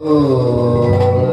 Oh,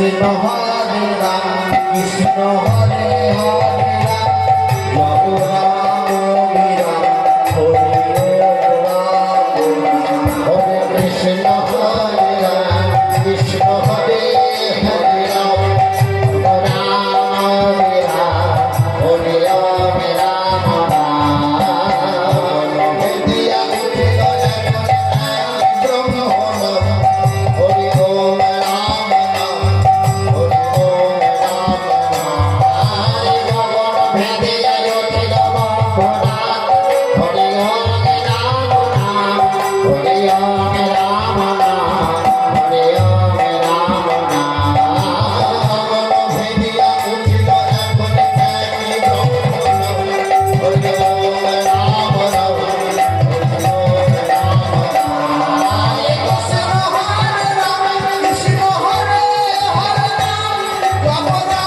Krishna হরে Ram Krishna Hare Hare Ram. Ahora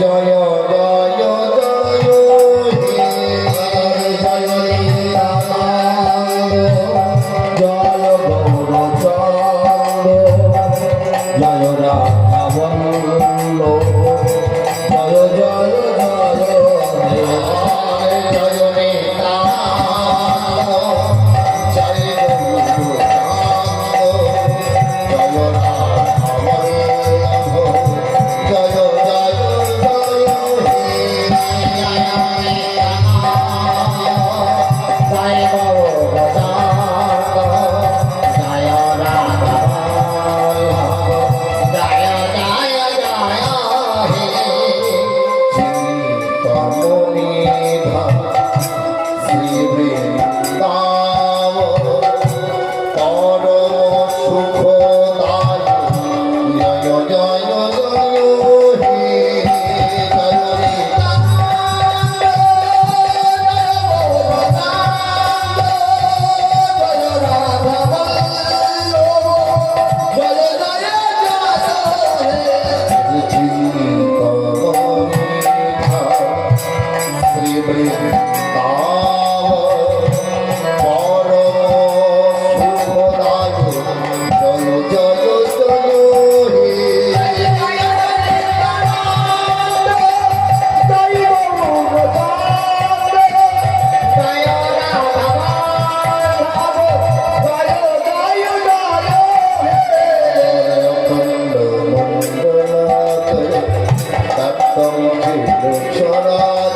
জয় মুখ